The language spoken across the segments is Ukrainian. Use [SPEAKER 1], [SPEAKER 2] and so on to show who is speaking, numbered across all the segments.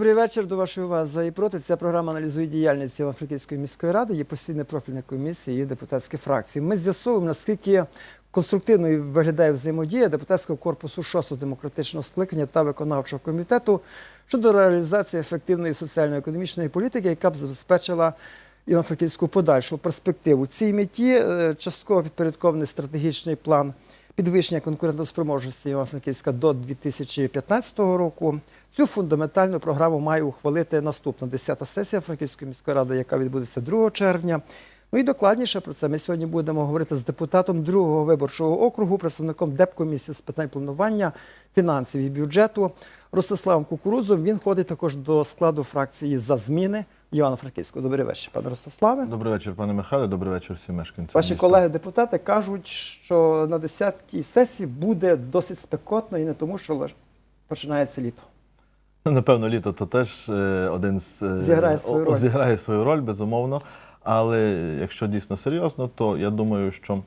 [SPEAKER 1] Добрий вечір. До вашої уваги за і проти. Ця програма аналізує діяльність Івано-Франківської міської ради, є постійна профільна комісія і депутатські фракції. Ми з'ясовуємо, наскільки конструктивною виглядає взаємодія депутатського корпусу 6-го демократичного скликання та виконавчого комітету щодо реалізації ефективної соціально-економічної політики, яка б забезпечила Івано-Франківську подальшу перспективу. Цій меті е, частково підпорядкований стратегічний план підвищення конкурентоспроможності Івано-Франківська до 2015 року. Цю фундаментальну програму має ухвалити наступна 10-та сесія Франківської міської ради, яка відбудеться 2 червня. Ну і докладніше про це ми сьогодні будемо говорити з депутатом другого виборчого округу, представником Депкомісії з питань планування, фінансів і бюджету Ростиславом Кукурудзом. Він ходить також до складу фракції за зміни Івано-Франківського. Добрий вечір, пане Ростиславе.
[SPEAKER 2] Добрий вечір, пане Михайло. Добрий вечір всім мешканцям.
[SPEAKER 1] Ваші колеги-депутати кажуть, що на 10-й сесії буде досить спекотно і не тому, що починається літо.
[SPEAKER 2] Напевно, літо то теж е, один з е,
[SPEAKER 1] Зіграє свою роль.
[SPEAKER 2] зіграє свою роль, безумовно. Але якщо дійсно серйозно, то я думаю, що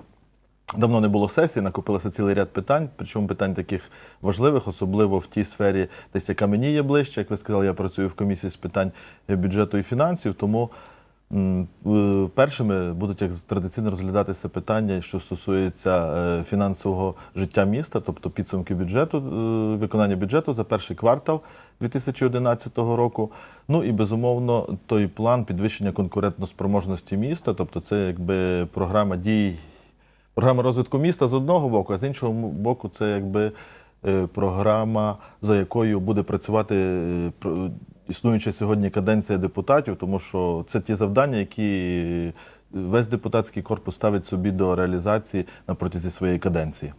[SPEAKER 2] давно не було сесії, накопилося цілий ряд питань, причому питань таких важливих, особливо в тій сфері, десь яка мені є ближче. Як ви сказали, я працюю в комісії з питань е, бюджету і фінансів, тому. Першими будуть як традиційно розглядатися питання, що стосується е, фінансового життя міста, тобто підсумки бюджету, е, виконання бюджету за перший квартал 2011 року. Ну і безумовно той план підвищення конкурентноспроможності міста, тобто це якби програма дій, програма розвитку міста з одного боку, а з іншого боку, це якби е, програма, за якою буде працювати е, існуюча сьогодні каденція депутатів, тому що це ті завдання, які весь депутатський корпус ставить собі до реалізації на протязі своєї каденції.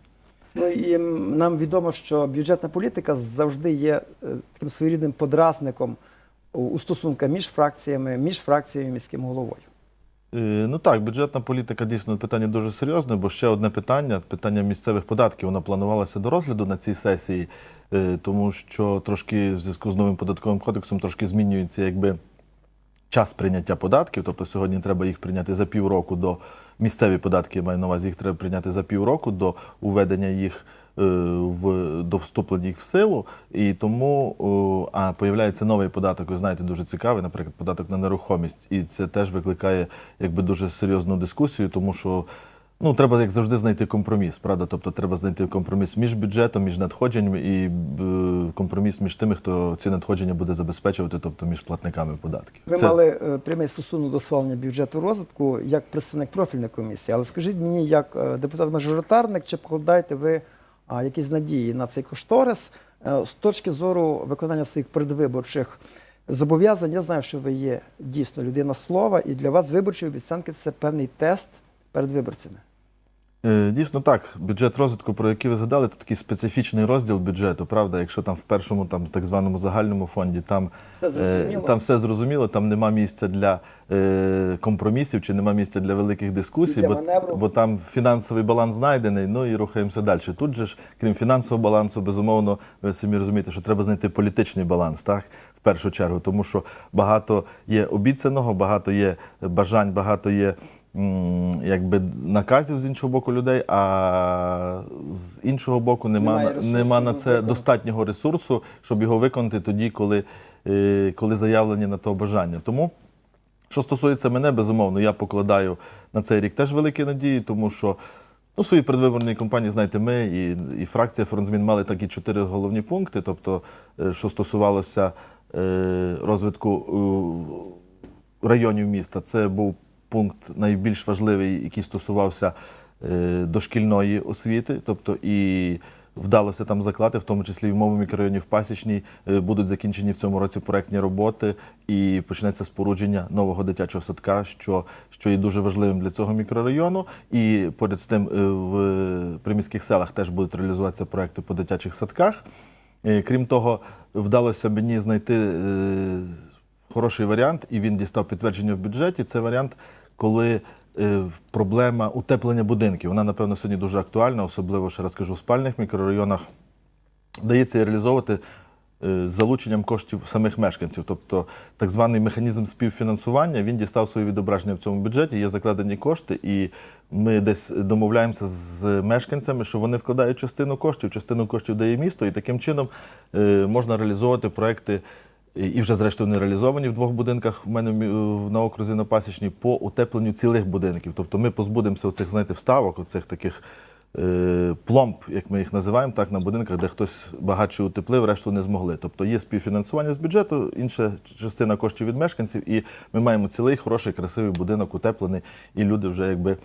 [SPEAKER 1] Ну і нам відомо, що бюджетна політика завжди є е, таким своєрідним подразником у- стосунках між фракціями, між фракцією і міським головою.
[SPEAKER 2] Е, Ну так, бюджетна політика дійсно питання дуже серйозне, бо ще одне питання питання місцевих податків. Воно планувалося до розгляду на цій сесії, е, тому що трошки в зв'язку з новим податковим кодексом трошки змінюється якби час прийняття податків. Тобто сьогодні треба їх прийняти за півроку до місцеві податки, я маю на увазі, їх треба прийняти за півроку до уведення їх. Е, В до вступлення їх в силу, і тому а появляється новий податок. Ви знаєте, дуже цікавий, наприклад, податок на нерухомість, і це теж викликає якби дуже серйозну дискусію, тому що ну треба як завжди знайти компроміс. Правда, тобто треба знайти компроміс між бюджетом, між надходженнями і е, компроміс між тими, хто ці надходження буде забезпечувати, тобто між платниками податків.
[SPEAKER 1] Ви
[SPEAKER 2] Це-
[SPEAKER 1] мали е, прямий стосунок до схвалення бюджету розвитку як представник профільної комісії. Але скажіть мені, як е, депутат-мажоритарник, чи покладаєте ви якісь надії на цей кошторис Е, з точки зору виконання своїх предвиборчих зобов'язань? Я знаю, що ви є дійсно людина слова, і для вас виборчі обіцянки це певний тест перед виборцями.
[SPEAKER 2] Е, Дійсно так, бюджет розвитку, про який ви згадали, це такий специфічний розділ бюджету, правда? Якщо там в першому, там так званому загальному фонді, там
[SPEAKER 1] Все зрозуміло.
[SPEAKER 2] Е, Там все зрозуміло, там нема місця для е, компромісів чи нема місця для великих дискусій,
[SPEAKER 1] для
[SPEAKER 2] бо,
[SPEAKER 1] маневру.
[SPEAKER 2] бо там фінансовий баланс знайдений, ну і рухаємося далі. Тут же ж, крім фінансового балансу, безумовно, ви самі розумієте, що треба знайти політичний баланс, так? В першу чергу, тому що багато є обіцяного, багато є бажань, багато є. Якби наказів з іншого боку людей, а з іншого боку нема,
[SPEAKER 1] Немає ресурсу
[SPEAKER 2] нема на це
[SPEAKER 1] виконати.
[SPEAKER 2] достатнього ресурсу, щоб його виконати тоді, коли, е, коли заявлені на то бажання. Тому, що стосується мене, безумовно, я покладаю на цей рік теж великі надії, тому що ну, в своїй кампанії, знаєте, ми і, і фракція Фронтзмін мали такі чотири головні пункти, тобто, е, що стосувалося е, розвитку районів міста. Це був пункт найбільш важливий, який стосувався е, дошкільної освіти, тобто і вдалося там заклади, в тому числі в моєму мікрорайоні в Пасічній, е, будуть закінчені в цьому році проектні роботи і почнеться спорудження нового дитячого садка, що, що є дуже важливим для цього мікрорайону. І поряд з тим е, в приміських селах теж будуть реалізуватися проекти по дитячих садках. Крім того, вдалося мені знайти хороший варіант, і він дістав підтвердження в бюджеті. Це варіант, коли е, проблема утеплення будинків. Вона, напевно, сьогодні дуже актуальна, особливо ще раз кажу, в спальних мікрорайонах. Вдається реалізовувати е, з залученням коштів самих мешканців. Тобто так званий механізм співфінансування він дістав своє відображення в цьому бюджеті, є закладені кошти, і ми десь домовляємося з мешканцями, що вони вкладають частину коштів, частину коштів дає місто, і таким чином е, можна реалізовувати проекти і вже зрештою не реалізовані в двох будинках в мене на окрузі на Пасічній по утепленню цілих будинків. Тобто ми позбудемося оцих, знаєте, вставок, оцих таких е, пломб, як ми їх називаємо, так, на будинках, де хтось багатше утеплив, решту не змогли. Тобто є співфінансування з бюджету, інша частина коштів від мешканців, і ми маємо цілий хороший, красивий будинок утеплений, і люди вже якби.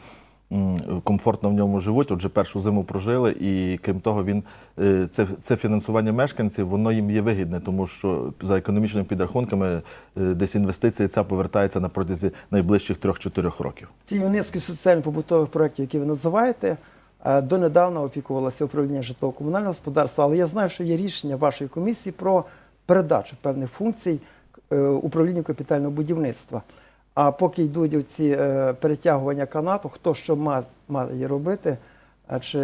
[SPEAKER 2] Комфортно в ньому живуть, отже, першу зиму прожили, і крім того, він е, це, це фінансування мешканців, воно їм є вигідне, тому що за економічними підрахунками е, десь інвестиція ця повертається на протязі найближчих 3-4 років.
[SPEAKER 1] Цією низкою соціально-побутових проєктів, які ви називаєте, е, донедавна опікувалося управління житлово-комунального господарства, але я знаю, що є рішення вашої комісії про передачу певних функцій управлінню капітального будівництва. А поки йдуть ці е, перетягування канату, хто що ма- має робити, а чи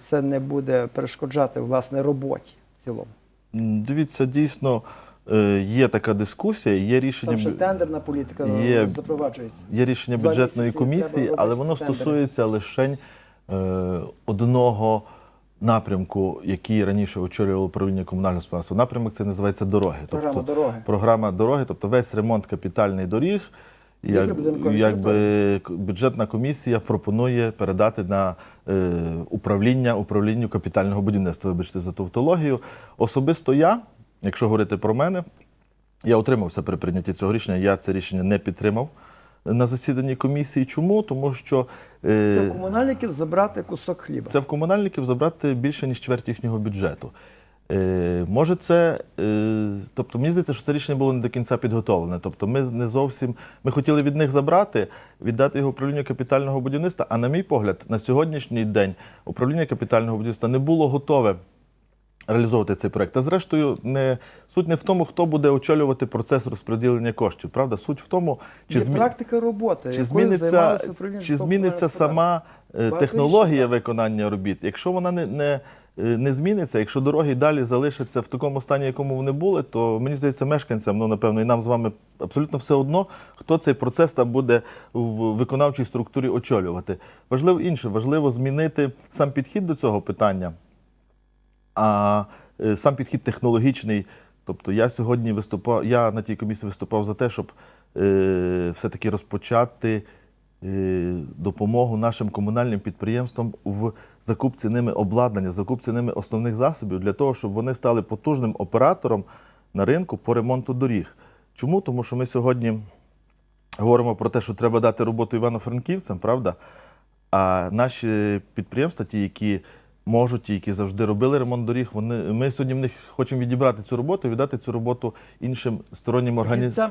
[SPEAKER 1] це не буде перешкоджати власне роботі в цілому?
[SPEAKER 2] Дивіться, дійсно е, є така дискусія, є рішення.
[SPEAKER 1] Ще
[SPEAKER 2] бю-
[SPEAKER 1] тендерна політика
[SPEAKER 2] Є-
[SPEAKER 1] запроваджується.
[SPEAKER 2] Є рішення бюджетної комісії, але воно
[SPEAKER 1] тендери.
[SPEAKER 2] стосується лише е, одного напрямку, який раніше очолювало управління комунального господарства. Напрямок це називається дороги.
[SPEAKER 1] Програма
[SPEAKER 2] тобто,
[SPEAKER 1] дороги.
[SPEAKER 2] Програма дороги, тобто весь ремонт капітальний доріг. Як, якби бюджетна комісія пропонує передати на е, управління управлінню капітального будівництва. Вибачте за тавтологію. Особисто я, якщо говорити про мене, я утримався при прийнятті цього рішення. Я це рішення не підтримав на засіданні комісії. Чому? Тому що е,
[SPEAKER 1] Це в комунальників забрати кусок хліба.
[SPEAKER 2] це в комунальників забрати більше ніж чверть їхнього бюджету. Е, може, це, е, тобто мені здається, що це рішення було не до кінця підготовлене. Тобто, ми не зовсім ми хотіли від них забрати, віддати його управлінню капітального будівництва. А на мій погляд, на сьогоднішній день управління капітального будівництва не було готове реалізовувати цей проект. Та зрештою, не суть не в тому, хто буде очолювати процес розподілення коштів. Правда, суть в тому, чи
[SPEAKER 1] Є
[SPEAKER 2] змі...
[SPEAKER 1] практика роботи,
[SPEAKER 2] Чи зміниться, чи зміниться сама е,
[SPEAKER 1] Багато
[SPEAKER 2] технологія виконання робіт? Якщо вона не, не, не зміниться, якщо дороги далі залишаться в такому стані, якому вони були, то мені здається, мешканцям, ну напевно, і нам з вами абсолютно все одно, хто цей процес там буде в виконавчій структурі очолювати. Важливо інше, важливо змінити сам підхід до цього питання. А е, сам підхід технологічний. Тобто я сьогодні виступав, я на тій комісії виступав за те, щоб е, все-таки розпочати е, допомогу нашим комунальним підприємствам в закупці ними обладнання, закупці ними основних засобів для того, щоб вони стали потужним оператором на ринку по ремонту доріг. Чому? Тому що ми сьогодні говоримо про те, що треба дати роботу івано-франківцям, правда? А наші підприємства, ті, які можуть, ті, які завжди робили ремонт доріг, вони, ми сьогодні в них хочемо відібрати цю роботу, віддати цю роботу іншим стороннім організаціям.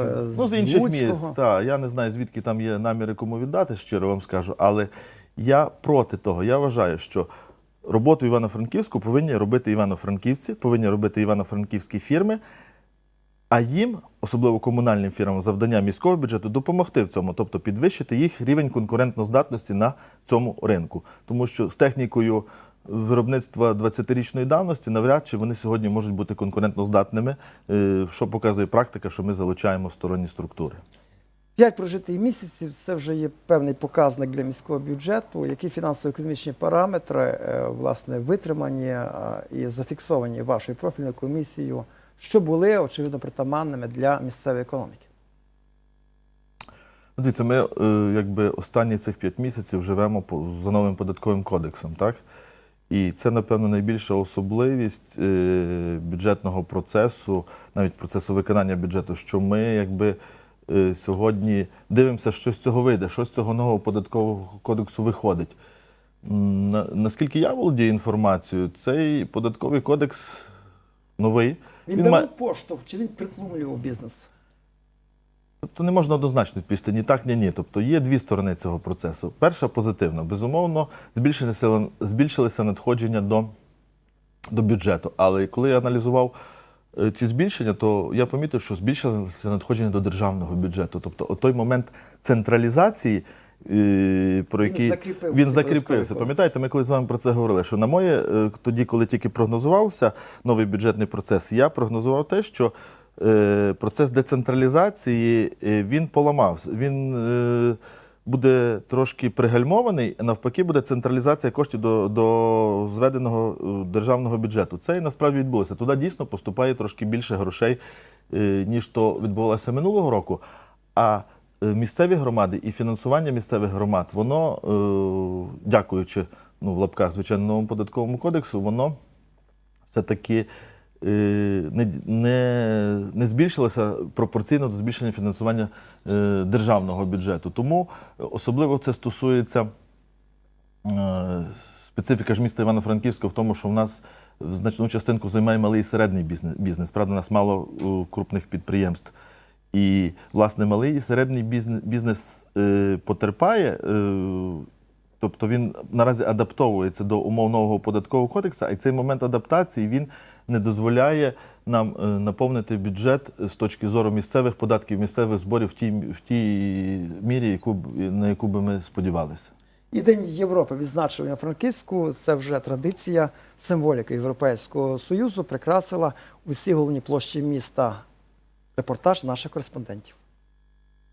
[SPEAKER 1] Е,
[SPEAKER 2] Ну, з інших
[SPEAKER 1] Луцького.
[SPEAKER 2] міст. Так, я не знаю, звідки там є наміри кому віддати, щиро вам скажу. Але я проти того. Я вважаю, що роботу Івано-Франківську повинні робити івано-франківці, повинні робити івано-франківські фірми. А їм, особливо комунальним фірмам, завдання міського бюджету допомогти в цьому, тобто підвищити їх рівень конкурентноздатності на цьому ринку. Тому що з технікою виробництва 20-річної давності навряд чи вони сьогодні можуть бути конкурентноздатними, е, що показує практика, що ми залучаємо сторонні структури.
[SPEAKER 1] П'ять прожитих місяців це вже є певний показник для міського бюджету. Які фінансово-економічні параметри е, власне витримані і зафіксовані вашою профільною комісією, що були очевидно притаманними для місцевої економіки?
[SPEAKER 2] Ну, Дивіться, ми е, якби останні цих п'ять місяців живемо за новим податковим кодексом, так? І це, напевно, найбільша особливість е, бюджетного процесу, навіть процесу виконання бюджету, що ми якби е, сьогодні дивимося, що з цього вийде, що з цього нового податкового кодексу виходить. Наскільки я володію інформацією, цей податковий кодекс новий.
[SPEAKER 1] Він,
[SPEAKER 2] Він
[SPEAKER 1] давав
[SPEAKER 2] має-
[SPEAKER 1] поштовх чи він притлумлював бізнес?
[SPEAKER 2] Тобто не можна однозначно відповісти ні так, ні ні. Тобто є дві сторони цього процесу. Перша позитивна. Безумовно, збільшилися, збільшилися надходження до, до бюджету. Але коли я аналізував е, ці збільшення, то я помітив, що збільшилися надходження до державного бюджету. Тобто, той момент централізації, про
[SPEAKER 1] Він закріпився,
[SPEAKER 2] він закріпився. Пам'ятаєте, ми коли з вами про це говорили, що на моє е, тоді, коли тільки прогнозувався новий бюджетний процес, я прогнозував те, що е, процес децентралізації е, він поламався. Він буде трошки пригальмований, навпаки, буде централізація коштів до, до зведеного державного бюджету. Це і насправді відбулося. Туди дійсно поступає трошки більше грошей, ніж то відбувалося минулого року. А місцеві громади і фінансування місцевих громад, воно, е, дякуючи ну, в лапках, звичайно, новому податковому кодексу, воно все-таки е, не, не, не збільшилося пропорційно до збільшення фінансування е, державного бюджету. Тому е, особливо це стосується е, специфіка ж міста Івано-Франківська в тому, що в нас значну частинку займає малий і середній бізнес. Правда, у нас мало е, крупних підприємств. І, власне, малий і середній бізнес, бізнес е, потерпає. Е, Тобто він наразі адаптовується до умов нового податкового кодексу, й цей момент адаптації він не дозволяє нам е, наповнити бюджет з точки зору місцевих податків, місцевих зборів в тій, в тій мірі, яку, на яку би ми сподівалися.
[SPEAKER 1] І День Європи відзначив на Франківську. Це вже традиція, символіка Європейського Союзу прикрасила усі головні площі міста. Репортаж наших кореспондентів.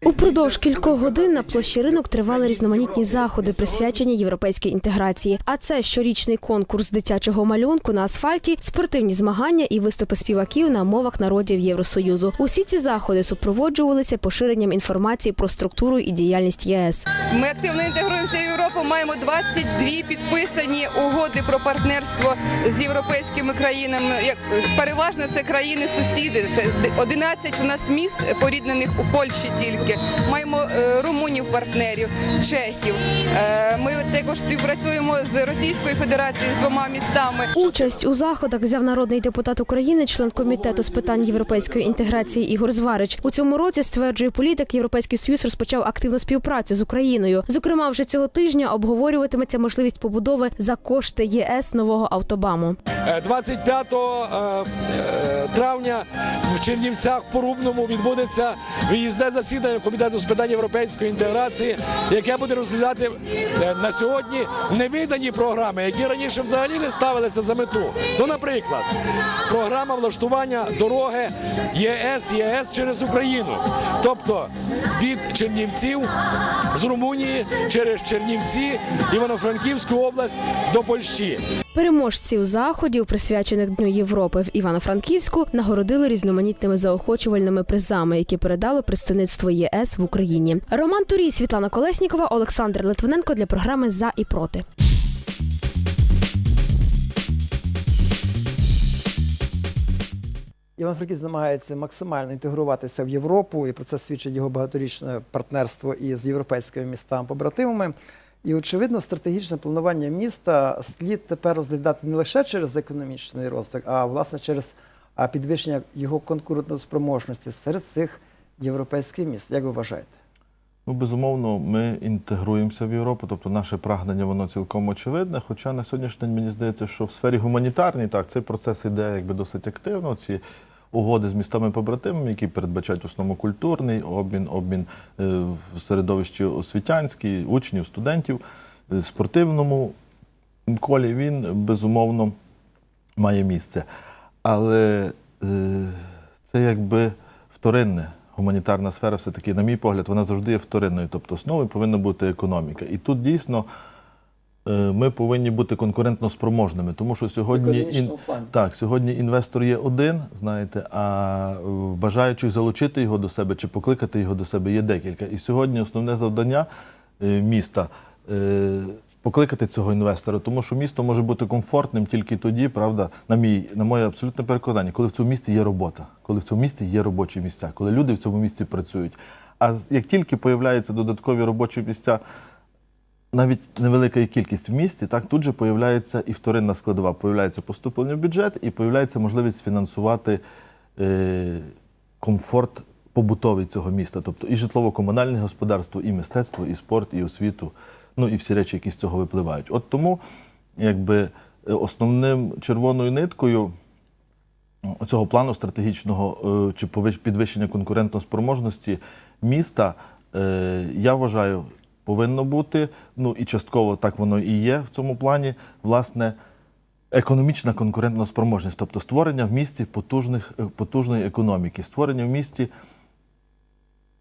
[SPEAKER 3] Упродовж кількох годин на площі ринок тривали різноманітні заходи, присвячені європейській інтеграції. А це щорічний конкурс дитячого малюнку на асфальті, спортивні змагання і виступи співаків на мовах народів Євросоюзу. Усі ці заходи супроводжувалися поширенням інформації про структуру і діяльність ЄС.
[SPEAKER 4] Ми активно інтегруємося в Європу. Маємо 22 підписані угоди про партнерство з європейськими країнами. Як переважно це країни-сусіди. Це 11 у нас міст поріднених у Польщі тільки. Маємо е, румунів партнерів, чехів. Е, Ми також співпрацюємо з Російською Федерацією з двома містами.
[SPEAKER 3] Участь у заходах взяв народний депутат України, член комітету з питань європейської інтеграції Ігор Зварич. У цьому році стверджує політик, Європейський Союз розпочав активну співпрацю з Україною. Зокрема, вже цього тижня обговорюватиметься можливість побудови за кошти ЄС нового автобаму.
[SPEAKER 5] Е, 25 е, е, травня в Чернівцях в Порубному відбудеться виїзне засідання комітету з питань європейської інтеграції, яке буде розглядати е, на сьогодні невидані програми, які раніше взагалі не ставилися за мету. Ну, наприклад, програма влаштування дороги ЄС ЄС через Україну, тобто від Чернівців з Румунії через Чернівці, Івано-Франківську область до Польщі.
[SPEAKER 3] Переможців заходів, присвячених Дню Європи в Івано-Франківську, нагородили різноманітними заохочувальними призами, які передало представництво ЄС в Україні. Роман Турій, Світлана Колеснікова, Олександр Литвиненко для програми За і проти.
[SPEAKER 1] Іван-Франківськ намагається максимально інтегруватися в Європу, і про це свідчить його багаторічне партнерство із європейськими містами-побратимами. І, очевидно, стратегічне планування міста слід тепер розглядати не лише через економічний розвиток, а власне через підвищення його конкурентоспроможності серед цих європейських міст. Як ви вважаєте?
[SPEAKER 2] Ну, безумовно, ми інтегруємося в Європу, тобто наше прагнення воно цілком очевидне. Хоча на сьогоднішній день мені здається, що в сфері гуманітарній так цей процес іде якби досить активно. Ці угоди з містами побратимами, які передбачають в основному культурний обмін, обмін е, в середовищі освітянській, учнів, студентів, е, спортивному колі він безумовно має місце. Але е, це якби вторинне. Гуманітарна сфера, все-таки, на мій погляд, вона завжди є вторинною. Тобто основою повинна бути економіка. І тут дійсно ми повинні бути конкурентно спроможними, тому що сьогодні
[SPEAKER 1] плані.
[SPEAKER 2] так, сьогодні інвестор є один, знаєте, а е, бажаючих залучити його до себе чи покликати його до себе є декілька. І сьогодні основне завдання е, міста. е, Покликати цього інвестора, тому що місто може бути комфортним тільки тоді, правда, на мій на моє абсолютне переконання, коли в цьому місті є робота, коли в цьому місті є робочі місця, коли люди в цьому місті працюють. А як тільки появляються додаткові робочі місця, навіть невелика кількість в місті, так тут же появляється і вторинна складова. Появляється поступлення в бюджет і появляється можливість фінансувати е, комфорт побутовий цього міста, тобто і житлово-комунальне господарство, і мистецтво, і спорт, і освіту, ну і всі речі, які з цього випливають. От тому, якби е, основним червоною ниткою цього плану стратегічного е, чи підвищення конкурентоспроможності міста, е, я вважаю, повинно бути. Ну і частково так воно і є в цьому плані. Власне, економічна конкурентна спроможність, тобто створення в місті потужних, е, потужної економіки, створення в місті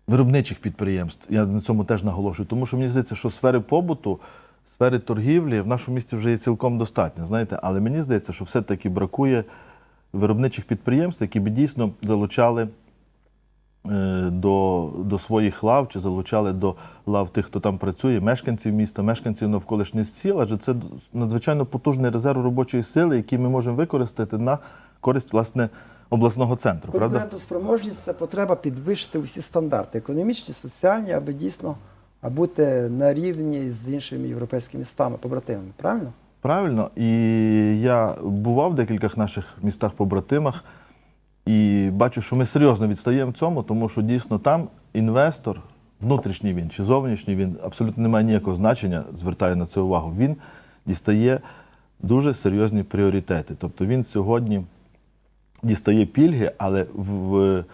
[SPEAKER 2] виробничих підприємств. Я на цьому теж наголошую, тому що мені здається, що сфери побуту, сфери торгівлі в нашому місті вже є цілком достатньо, знаєте, але мені здається, що все-таки бракує виробничих підприємств, які би дійсно залучали до, до своїх лав чи залучали до лав тих, хто там працює, мешканців міста, мешканців навколишніх сіл, адже це надзвичайно потужний резерв робочої сили, який ми можемо використати на користь власне обласного центру.
[SPEAKER 1] Конкурентоспроможність це потреба підвищити усі стандарти економічні, соціальні, аби дійсно а бути на рівні з іншими європейськими містами, побратимами. Правильно?
[SPEAKER 2] Правильно, і я бував в декількох наших містах-побратимах і бачу, що ми серйозно відстаємо в цьому, тому що дійсно там інвестор, внутрішній він чи зовнішній він абсолютно не має ніякого значення, звертаю на це увагу. Він дістає дуже серйозні пріоритети. Тобто він сьогодні дістає пільги, але в,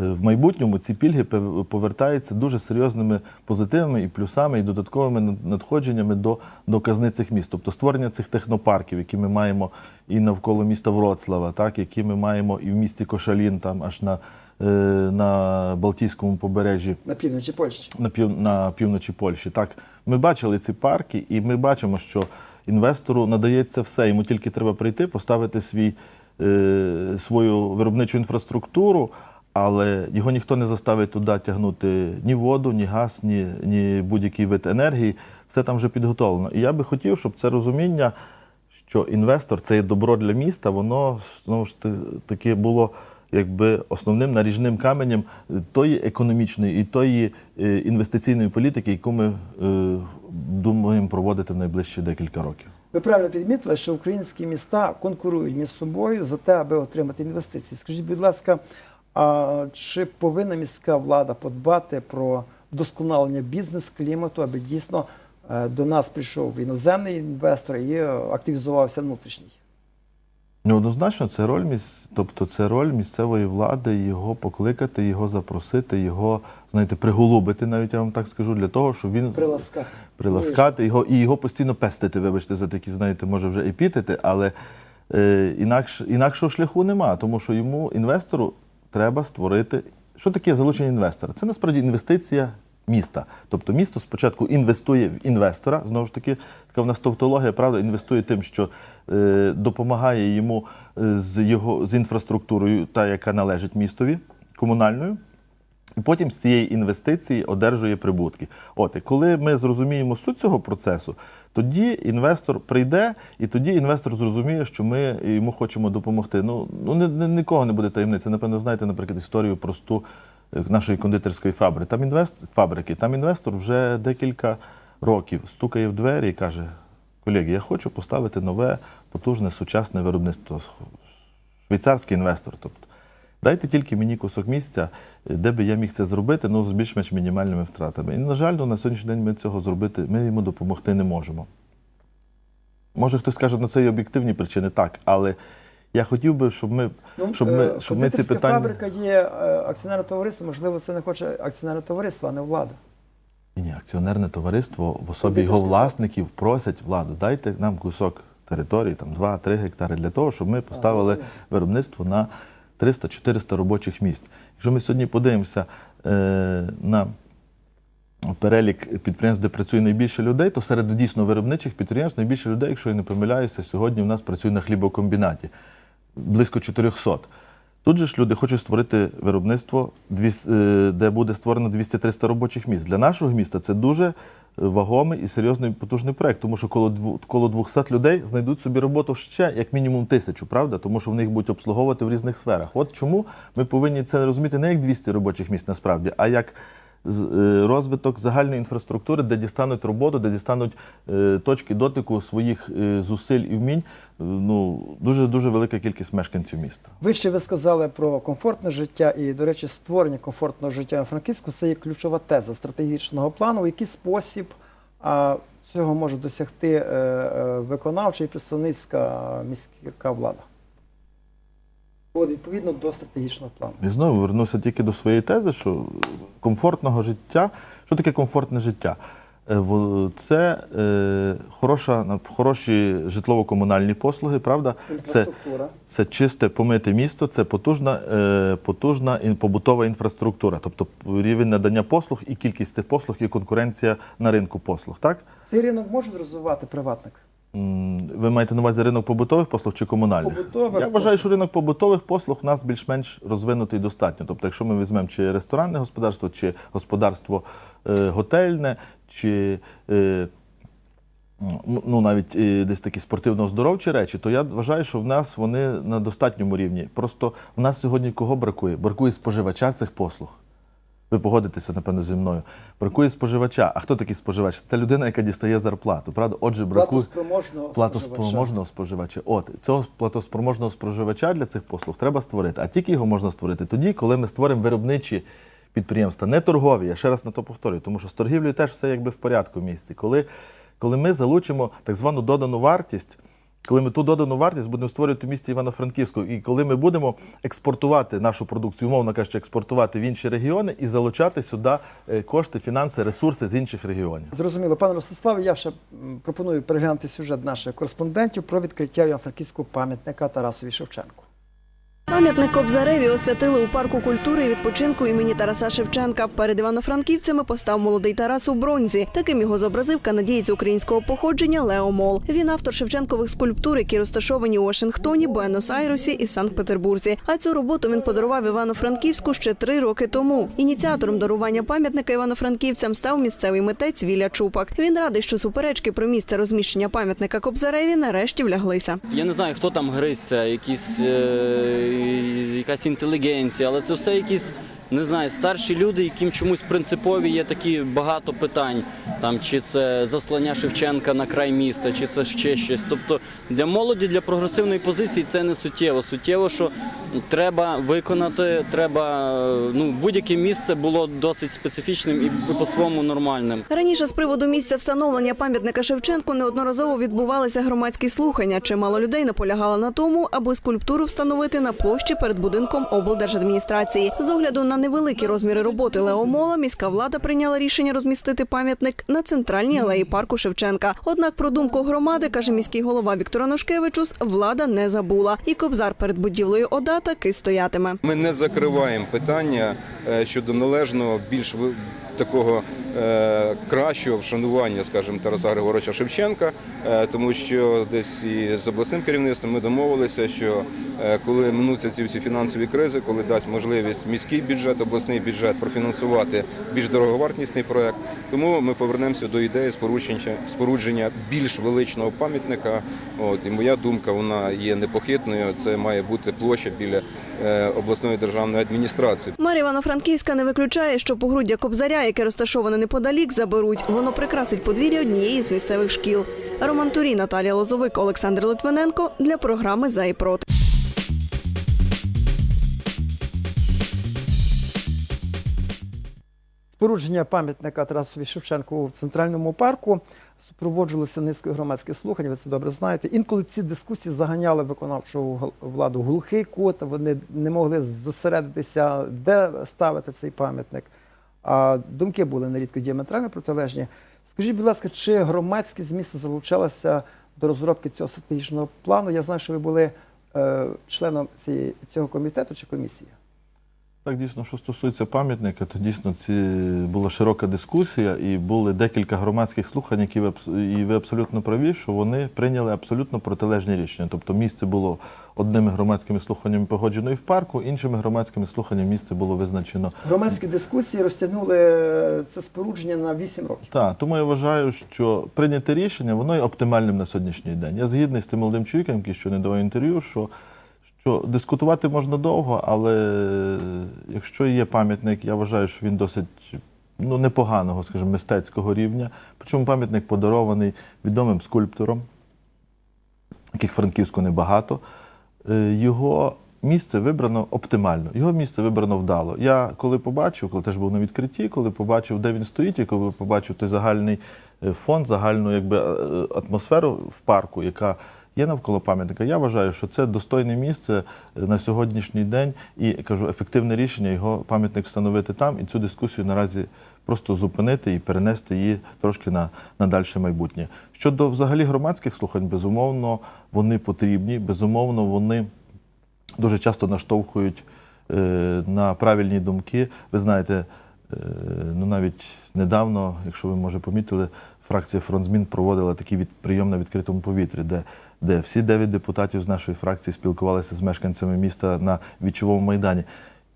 [SPEAKER 2] в, в майбутньому ці пільги пов- повертаються дуже серйозними позитивами і плюсами, і додатковими надходженнями до, до казни цих міст. Тобто створення цих технопарків, які ми маємо і навколо міста Вроцлава, так, які ми маємо і в місті Кошалін, там аж на, е, на Балтійському побережжі
[SPEAKER 1] На півночі Польщі.
[SPEAKER 2] на, пів, на півночі Польщі. Так, ми бачили ці парки, і ми бачимо, що інвестору надається все. Йому тільки треба прийти, поставити свій, е, свою виробничу інфраструктуру, але його ніхто не заставить туди тягнути ні воду, ні газ, ні, ні будь-який вид енергії. Все там вже підготовлено. І я би хотів, щоб це розуміння, що інвестор це є добро для міста, воно знову ж таки було якби основним наріжним каменем тої економічної і тої е, інвестиційної політики, яку ми е, думаємо проводити в найближчі декілька років.
[SPEAKER 1] Ви правильно підмітили, що українські міста конкурують між собою за те, аби отримати інвестиції. Скажіть, будь ласка, а чи повинна міська влада подбати про вдосконалення бізнес-клімату, аби дійсно е, до нас прийшов іноземний інвестор і е, активізувався внутрішній?
[SPEAKER 2] Ну, однозначно, це роль міс... тобто це роль місцевої влади, його покликати, його запросити, його, знаєте, приголубити, навіть я вам так скажу, для того, щоб він
[SPEAKER 1] Приласкати.
[SPEAKER 2] приласкати його і його постійно пестити, вибачте, за такі, знаєте, може вже епітети, але е, інакш, інакшого шляху нема, тому що йому, інвестору, треба створити. Що таке залучення інвестора? Це насправді інвестиція міста. Тобто місто спочатку інвестує в інвестора, знову ж таки, така в нас тавтологія, правда, інвестує тим, що е, допомагає йому е, з його з інфраструктурою, та яка належить містові, комунальною. І потім з цієї інвестиції одержує прибутки. От і коли ми зрозуміємо суть цього процесу, тоді інвестор прийде, і тоді інвестор зрозуміє, що ми йому хочемо допомогти. Ну ну не, не нікого не буде таємниці. Напевно, знаєте, наприклад, історію просту е, нашої кондитерської фабрики. Там інвест фабрики, там інвестор вже декілька років стукає в двері і каже: колеги, я хочу поставити нове, потужне, сучасне виробництво. Швейцарський інвестор. Тобто, Дайте тільки мені кусок місця, де би я міг це зробити, ну з більш-менш мінімальними втратами. І, на жаль, ну, на сьогоднішній день ми цього зробити, ми йому допомогти не можемо. Може, хтось скаже, на це є об'єктивні причини, так, але я хотів би, щоб ми, щоб ми,
[SPEAKER 1] е,
[SPEAKER 2] щоб ми ці питання.
[SPEAKER 1] фабрика є е, акціонерне товариство, можливо, це не хоче акціонерне товариство, а не влада.
[SPEAKER 2] Ні, акціонерне товариство в особі його власників просять владу, дайте нам кусок території, там 2-3 гектари, для того, щоб ми поставили
[SPEAKER 1] розумію.
[SPEAKER 2] виробництво на 300-400 робочих місць. Якщо ми сьогодні подивимося е, на перелік підприємств, де працює найбільше людей, то серед дійсно виробничих підприємств найбільше людей, якщо я не помиляюся, сьогодні в нас працює на хлібокомбінаті близько 400. Тут же ж люди хочуть створити виробництво, е, де буде створено 200-300 робочих місць. Для нашого міста це дуже вагомий і серйозний потужний проект, тому що коло дву- коло 200 людей знайдуть собі роботу ще як мінімум тисячу, правда? Тому що вони їх будуть обслуговувати в різних сферах. От чому ми повинні це розуміти не як 200 робочих місць насправді, а як розвиток загальної інфраструктури, де дістануть роботу, де дістануть е, точки дотику своїх е, зусиль і вмінь. е, Ну дуже дуже велика кількість мешканців міста.
[SPEAKER 1] Ви ще ви сказали про комфортне життя, і, до речі, створення комфортного життя Франківську це є ключова теза стратегічного плану. В який спосіб а, цього може досягти е, е, виконавча і представницька міська влада? От, відповідно до стратегічного плану.
[SPEAKER 2] І знову вернуся тільки до своєї тези, що комфортного життя. Що таке комфортне життя? Е, Це е, хороша, хороші житлово-комунальні послуги, правда? Це, це чисте помите місто, це потужна, е, потужна побутова інфраструктура, тобто рівень надання послуг і кількість цих послуг, і конкуренція на ринку послуг. Так?
[SPEAKER 1] Цей ринок може розвивати приватник?
[SPEAKER 2] Ви маєте на увазі ринок побутових послуг чи комунальних?
[SPEAKER 1] Побутових
[SPEAKER 2] Я вважаю, що ринок побутових послуг у нас більш-менш розвинутий достатньо. Тобто, якщо ми візьмемо чи ресторанне господарство, чи господарство е, готельне, чи е, ну, навіть е, десь такі спортивно-оздоровчі речі, то я вважаю, що в нас вони на достатньому рівні. Просто в нас сьогодні кого бракує? Бракує споживача цих послуг. Ви погодитеся, напевно, зі мною. Бракує споживача. А хто такий споживач? Це людина, яка дістає зарплату. Правда? Отже, бракує
[SPEAKER 1] Платоспроможного
[SPEAKER 2] платоспроможного споживача. От цього платоспроможного споживача для цих послуг треба створити. А тільки його можна створити тоді, коли ми створимо виробничі підприємства, не торгові. Я ще раз на то повторюю, тому що з торгівлею теж все якби в порядку в місті. Коли, коли ми залучимо так звану додану вартість. Коли ми ту додану вартість будемо створювати в місті Івано-Франківську, і коли ми будемо експортувати нашу продукцію, умовно кажучи, експортувати в інші регіони і залучати сюди е, кошти, фінанси, ресурси з інших регіонів.
[SPEAKER 1] Зрозуміло, пане Ростиславе, я ще пропоную переглянути сюжет наших кореспондентів про відкриття Івано-Франківського пам'ятника Тарасові Шевченку.
[SPEAKER 6] Пам'ятник Кобзареві освятили у парку культури і відпочинку імені Тараса Шевченка. Перед івано-франківцями постав молодий Тарас у бронзі. Таким його зобразив канадієць українського походження Лео Мол. Він автор Шевченкових скульптур, які розташовані у Вашингтоні, Буенос-Айресі і Санкт-Петербурзі. А цю роботу він подарував Івано-Франківську ще три роки тому. Ініціатором дарування пам'ятника івано-франківцям став місцевий митець Віля Чупак. Він радий, що суперечки про місце розміщення пам'ятника Кобзареві нарешті вляглися.
[SPEAKER 7] Я не знаю, хто там гризться, якісь, е, якась інтелігенція, але це все якісь, не знаю, старші люди, яким чомусь принципові є такі багато питань. Там, чи це заслання Шевченка на край міста, чи це ще щось. Тобто для молоді, для прогресивної позиції це не суттєво. Суттєво, що треба виконати, треба, ну, будь-яке місце було досить специфічним і по-своєму нормальним.
[SPEAKER 6] Раніше з приводу місця встановлення пам'ятника Шевченку неодноразово відбувалися громадські слухання. Чимало людей наполягало на тому, аби скульптуру встановити на площі перед будинком облдержадміністрації. З огляду на невеликі розміри роботи Лео Мола, міська влада прийняла рішення розмістити пам'ятник на центральній алеї парку Шевченка. Однак про думку громади, каже міський голова Віктор Анушкевичус, влада не забула. І кобзар перед будівлею ОДА таки стоятиме.
[SPEAKER 8] Ми не закриваємо питання е, щодо належного більш такого е, кращого вшанування, скажімо, Тараса Григоровича Шевченка, е, тому що десь і з обласним керівництвом ми домовилися, що е, коли минуться ці всі фінансові кризи, коли дасть можливість міський бюджет, обласний бюджет профінансувати більш дороговартісний проект, тому ми повернемося до ідеї спорудження, більш величного пам'ятника. От і моя думка вона є непохитною. Це має бути площа біля обласної державної адміністрації.
[SPEAKER 6] Мер Івано-Франківська не виключає, що погруддя Кобзаря, яке розташоване неподалік, заберуть. Воно прикрасить подвір'я однієї з місцевих шкіл. Роман Турій, Наталія Лозовик, Олександр Литвиненко для програми «За і проти».
[SPEAKER 1] Спорудження пам'ятника Тарасові Шевченку в центральному парку супроводжувалося низкою громадських слухань. Ви це добре знаєте. Інколи ці дискусії заганяли виконавчу владу глухий кут. Вони не могли зосередитися, де ставити цей пам'ятник. А думки були нерідко діаметрально протилежні. Скажіть, будь ласка, чи громадськість міста залучалася до розробки цього стратегічного плану? Я знаю, що ви були е, членом цієї, цього комітету чи комісії.
[SPEAKER 2] Так, дійсно, що стосується пам'ятника, то дійсно ці була широка дискусія і були декілька громадських слухань, які ви і ви абсолютно праві, що вони прийняли абсолютно протилежні рішення. Тобто місце було одними громадськими слуханнями погоджено і в парку, іншими громадськими слуханнями місце було визначено.
[SPEAKER 1] Громадські дискусії розтягнули е, це спорудження на 8 років.
[SPEAKER 2] Так, тому я вважаю, що прийняте рішення воно є оптимальним на сьогоднішній день. Я згідний з тим молодим чоловіком, який щойно давав інтерв'ю, що, що дискутувати можна довго, але якщо є пам'ятник, я вважаю, що він досить ну, непоганого, скажімо, мистецького рівня. Причому пам'ятник подарований відомим скульптором, яких Франківську небагато. Е, Його місце вибрано оптимально, його місце вибрано вдало. Я коли побачив, коли теж був на відкритті, коли побачив, де він стоїть, і коли побачив той загальний е, фон, загальну якби, е, атмосферу в парку, яка є навколо пам'ятника. Я вважаю, що це достойне місце на сьогоднішній день і кажу, ефективне рішення його пам'ятник встановити там і цю дискусію наразі просто зупинити і перенести її трошки на, на дальше майбутнє. Щодо взагалі громадських слухань, безумовно, вони потрібні, безумовно, вони дуже часто наштовхують е, на правильні думки. Ви знаєте, е, ну навіть недавно, якщо ви може помітили, фракція «Фронтзмін» проводила такий від, прийом на відкритому повітрі, де, де всі дев'ять депутатів з нашої фракції спілкувалися з мешканцями міста на вічовому майдані.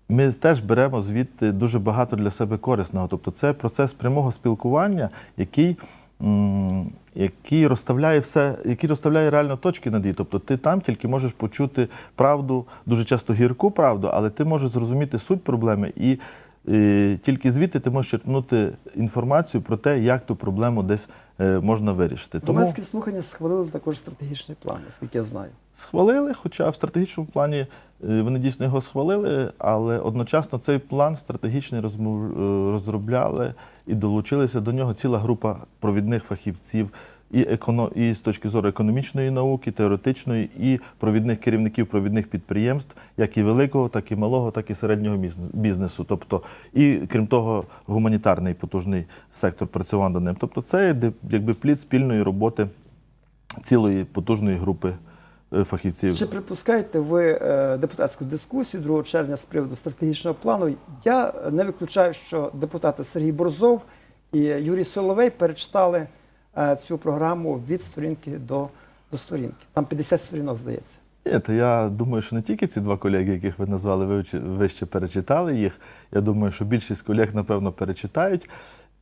[SPEAKER 2] Ми теж беремо звідти дуже багато для себе корисного. Тобто, це процес прямого спілкування, який, який розставляє все, який розставляє реально точки над «і». Тобто ти там тільки можеш почути правду, дуже часто гірку правду, але ти можеш зрозуміти суть проблеми і е, тільки звідти ти можеш черпнути інформацію про те, як ту проблему десь е, можна вирішити. Тому
[SPEAKER 1] Громадські слухання схвалили також стратегічний план, наскільки я знаю.
[SPEAKER 2] схвалили, хоча в стратегічному плані е, вони дійсно його схвалили, але одночасно цей план стратегічний розробляли і долучилися до нього ціла група провідних фахівців. І, еконо, і з точки зору економічної науки, теоретичної, і провідних керівників провідних підприємств, як і великого, так і малого, так і середнього бізнесу. Тобто, і крім того, гуманітарний потужний сектор працював над ним. Тобто, це якби плід спільної роботи цілої потужної групи е, фахівців.
[SPEAKER 1] Чи припускаєте ви е, депутатську дискусію 2 червня з приводу стратегічного плану? Я не виключаю, що депутати Сергій Борзов і Юрій Соловей перечитали цю програму від сторінки до, до сторінки. Там 50 сторінок, здається.
[SPEAKER 2] Ні, то я думаю, що не тільки ці два колеги, яких ви назвали, ви, чи- ви ще перечитали їх. Я думаю, що більшість колег, напевно, перечитають.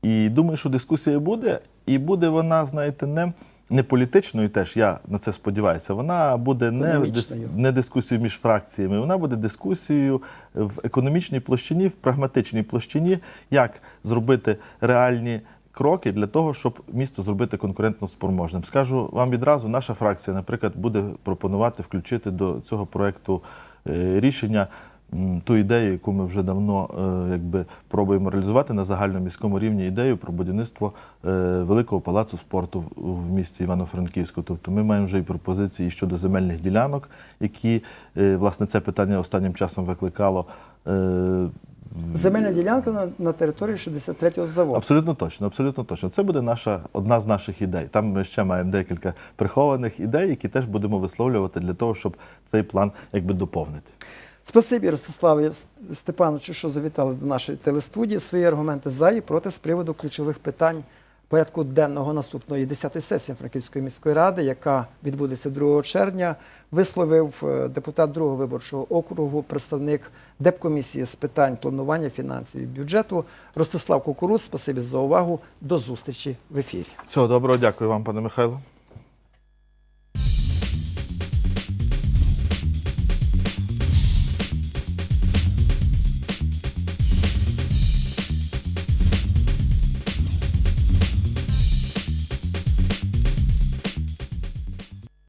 [SPEAKER 2] І думаю, що дискусія буде, і буде вона, знаєте, не, не політичною теж, я на це сподіваюся. Вона буде не, дис, не дискусією між фракціями, вона буде дискусією в економічній площині, в прагматичній площині, як зробити реальні кроки для того, щоб місто зробити конкурентно спроможним. Скажу вам відразу, наша фракція, наприклад, буде пропонувати включити до цього проекту е, рішення. Ту ідею, яку ми вже давно е, якби пробуємо реалізувати на загальноміському рівні ідею про будівництво е, великого палацу спорту в, місті Івано-Франківську. Тобто ми маємо вже і пропозиції щодо земельних ділянок, які власне це питання останнім часом викликало.
[SPEAKER 1] Земельна ділянка на, на території 63-го заводу.
[SPEAKER 2] Абсолютно точно, абсолютно точно. Це буде наша одна з наших ідей. Там ми ще маємо декілька прихованих ідей, які теж будемо висловлювати для того, щоб цей план якби доповнити.
[SPEAKER 1] Спасибі, Ростиславе Степановичу, що завітали до нашої телестудії. Свої аргументи за і проти з приводу ключових питань порядку денного наступної 10-ї сесії Франківської міської ради, яка відбудеться 2 червня, висловив е, депутат другого виборчого округу, представник депкомісії з питань планування фінансів і бюджету Ростислав Кукуруз. Спасибі за увагу. До зустрічі в ефірі.
[SPEAKER 2] Всього доброго, дякую вам, пане Михайло.